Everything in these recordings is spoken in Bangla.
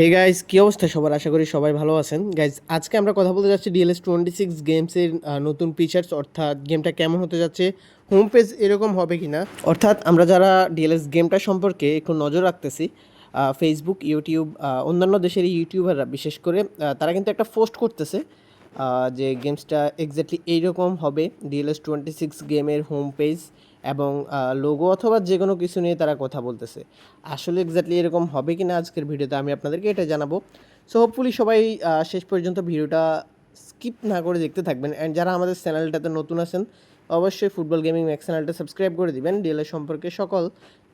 হে গাইজ কী অবস্থা সবার? আশা করি সবাই ভালো আছেন। গাইজ আজকে আমরা কথা বলতে যাচ্ছি ডিএলএস টোয়েন্টি সিক্স গেমসের নতুন ফিচার্স অর্থাৎ গেমটা কেমন হতে যাচ্ছে হোম পেজ এরকম হবে কি না অর্থাৎ আমরা যারা ডিএলএস গেমটা সম্পর্কে একটু নজর রাখতেছি ফেসবুক ইউটিউব অন্যান্য দেশের ইউটিউবাররা বিশেষ করে তারা কিন্তু একটা পোস্ট করতেছে যে গেমসটা এক্স্যাক্টলি এইরকম হবে ডিএলএস টোয়েন্টি সিক্স গেমের হোম পেজ এবং লোগো অথবা যে কোনো কিছু নিয়ে তারা কথা বলতেছে। আসলে এক্স্যাক্টলি এরকম হবে কি না আজকের ভিডিওতে আমি আপনাদেরকে এটা জানাব। সো হোপফুলি সবাই শেষ পর্যন্ত ভিডিওটা স্কিপ না করে দেখতে থাকবেন। অ্যান্ড যারা আমাদের চ্যানেলটাতে নতুন আছেন অবশ্যই ফুটবল গেমিং ম্যাক্স চ্যানেলটা সাবস্ক্রাইব করে দিবেন ডিএলএস সম্পর্কে সকল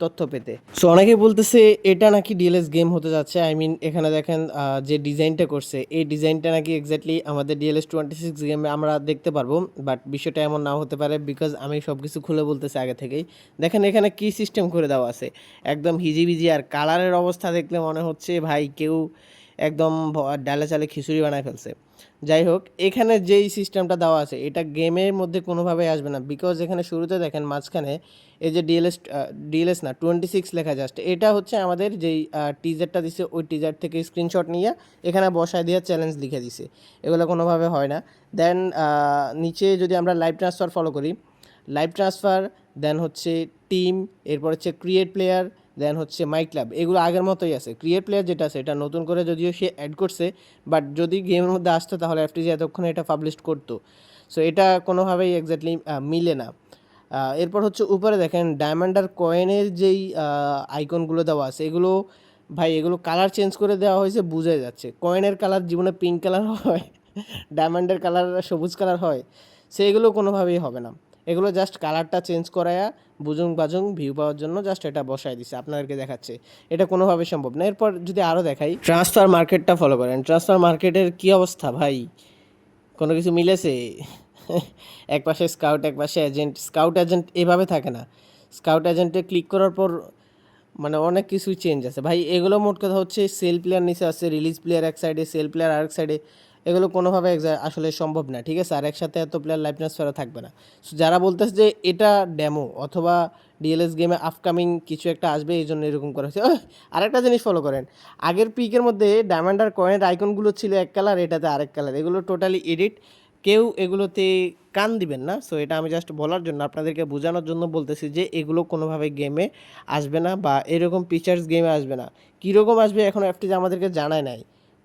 তথ্য পেতে। সো অনেকে বলতেছে এটা নাকি ডিএলএস গেম হতে যাচ্ছে। আই মিন এখানে দেখেন যে ডিজাইনটা করছে, এই ডিজাইনটা নাকি এক্স্যাক্টলি আমাদের ডিএলএস টোয়েন্টি সিক্স গেমে আমরা দেখতে পারব বাট বিষয়টা এমন নাও হতে পারে বিকজ আমি সব কিছু খুলে বলতেছি আগে থেকেই। দেখেন, এখানে কি সিস্টেম করে দেওয়া আছে? একদম হিজিবিজি আর কালারের অবস্থা দেখলে মনে হচ্ছে, ভাই, কেউ একদম ডালে চালে খিচুড়ি বানায় ফেলছে। যাই হোক, এখানে যেই সিস্টেমটা দেওয়া আছে, এটা গেমের মধ্যে কোনোভাবে আসবে না। বিকজ এখানে শুরুতে দেখেন মাঝখানে এই যে ডিএলএস ডিএলএস না টোয়েন্টি সিক্স লেখা জাস্ট এটা হচ্ছে আমাদের যেই টিজারটা দিছে, ওই টিজার থেকে স্ক্রিনশট নিয়ে এখানে বসায় দিয়ে চ্যালেঞ্জ লিখে দিছে। এগুলো কোনোভাবে হয় না। দেন নিচে যদি আমরা লাইভ ট্রান্সফার ফলো করি লাইভ ট্রান্সফার দেন হচ্ছে টিম এরপর হচ্ছে ক্রিয়েট প্লেয়ার দেন হচ্ছে মাই ক্লাব এগুলো আগের মতোই আছে। ক্রিয়েট প্লেয়ার যেটা আছে, এটা নতুন করে যদিও সে অ্যাড করছে বাট যদি গেমের মধ্যে আসতো তাহলে এফটিজি এতক্ষণে এটা পাবলিশ করতো। সো এটা কোনোভাবেই এক্স্যাক্টলি মিলে না। এরপর হচ্ছে উপরে দেখেন ডায়মন্ড আর কয়েনের যেই আইকনগুলো দেওয়া আছে, এগুলো ভাই, এগুলো কালার চেঞ্জ করে দেওয়া হয়েছে, বোঝাই যাচ্ছে। কয়েনের কালার জীবনে পিঙ্ক কালার হয় ডায়মন্ডের কালার সবুজ কালার হয়, সেগুলো কোনোভাবেই হবে না। এগুলো জাস্ট কালারটা চেঞ্জ করায়া বুজুং বাজুং ভিউ পাওয়ার জন্য জাস্ট এটা বসায় দিছে, আপনাদেরকে দেখাচ্ছে। এটা কোনোভাবে সম্ভব না। এরপর যদি আরও দেখাই ট্রান্সফার মার্কেটটা ফলো করেন। ট্রান্সফার মার্কেটের কী অবস্থা ভাই? কোনো কিছু মিলেছে? এক পাশে স্কাউট এক পাশে এজেন্ট স্কাউট এজেন্ট এভাবে থাকে না। স্কাউট এজেন্টে ক্লিক করার পর মানে অনেক কিছুই চেঞ্জ আছে। ভাই, এগুলো মোট কথা হচ্ছে সেল প্লেয়ার নিচে আছে রিলিজ প্লেয়ার এক সাইডে সেল প্লেয়ার আরেক সাইডে এগুলো কোনোভাবে আসলে সম্ভব না, ঠিক আছে? আর একসাথে এত প্লেয়ার লাইভ ট্রান্সফারও থাকবে না। So, যারা বলতেছে যে এটা ডেমো অথবা ডিএলএস গেমে আপকামিং কিছু একটা আসবে, এই জন্য এরকম করা হয়েছে। আরেকটা জিনিস ফলো করেন। আগের পিকের মধ্যে ডায়মন্ড আর কয়েনের আইকনগুলো ছিল এক কালার এটাতে আরেক কালার এগুলো টোটালি এডিট কেউ এগুলোতে কান দিবেন না। সো এটা আমি জাস্ট বলার জন্য আপনাদেরকে বোঝানোর জন্য বলতেছি যে এগুলো কোনোভাবে গেমে আসবে না বা এরকম ফিচার্স গেমে আসবে না। কীরকম আসবে এখন এফটি আমাদেরকে জানায় নাই।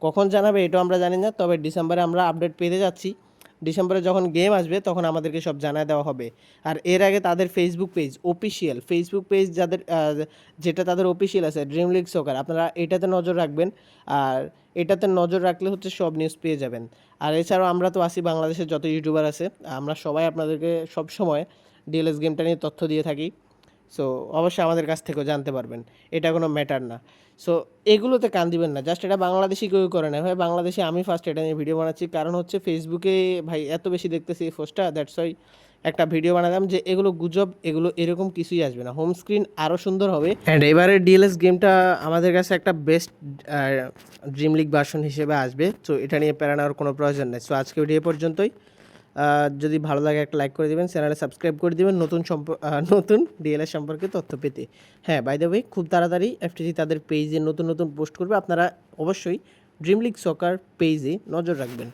কখন জানাবে এটাও আমরা জানি না, তবে ডিসেম্বরে আমরা আপডেট পেতে যাচ্ছি। ডিসেম্বরে যখন গেম আসবে, তখন আমাদেরকে সব জানায় দেওয়া হবে। আর এর আগে তাদের Facebook page official Facebook page যাদের যেটা তাদের অফিসিয়াল আছে ড্রিম লিগ সোকার আপনারা এটাতে নজর রাখবেন। আর এটাতে নজর রাখলে হচ্ছে সব নিউজ পেয়ে যাবেন। আর এছাড়াও আমরা তো আসি বাংলাদেশের যত ইউটিউবার আছে, আমরা সবাই আপনাদেরকে সব সময় ডিএলএস গেমটা নিয়ে তথ্য দিয়ে থাকি। সো অবশ্যই আমাদের কাছ থেকেও জানতে পারবেন। এটা কোনো ম্যাটার না। সো এগুলোতে কান দিবেন না। জাস্ট এটা বাংলাদেশি কেউ করে না। ভাই, বাংলাদেশে আমি ফার্স্ট এটা নিয়ে ভিডিও বানাচ্ছি। কারণ হচ্ছে ফেসবুকে ভাই, এত বেশি দেখতেছি এই পোস্টটা দ্যাটস ওয়াই একটা ভিডিও বানালাম যে এগুলো গুজব, এগুলো এরকম কিছুই আসবে না। হোম স্ক্রিন আরও সুন্দর হবে। অ্যান্ড এবারে ডিএলএস গেমটা আমাদের কাছে একটা বেস্ট ড্রিম লিগ ভার্সন হিসেবে আসবে। সো এটা নিয়ে প্যারা নেওয়ার কোনো প্রয়োজন নেই। সো আজকে ভিডিও পর্যন্তই। যদি ভালো লাগে একটা লাইক করে দেবেন চ্যানেলে সাবস্ক্রাইব করে দেবেন নতুন নতুন ডিএলএস সম্পর্কে তথ্য পেতে। হ্যাঁ বাই দ্য ওয়ে খুব তাড়াতাড়ি এফটিসি তাদের পেজে নতুন নতুন পোস্ট করবে। আপনারা অবশ্যই ড্রিম লিগ সকার পেজে নজর রাখবেন।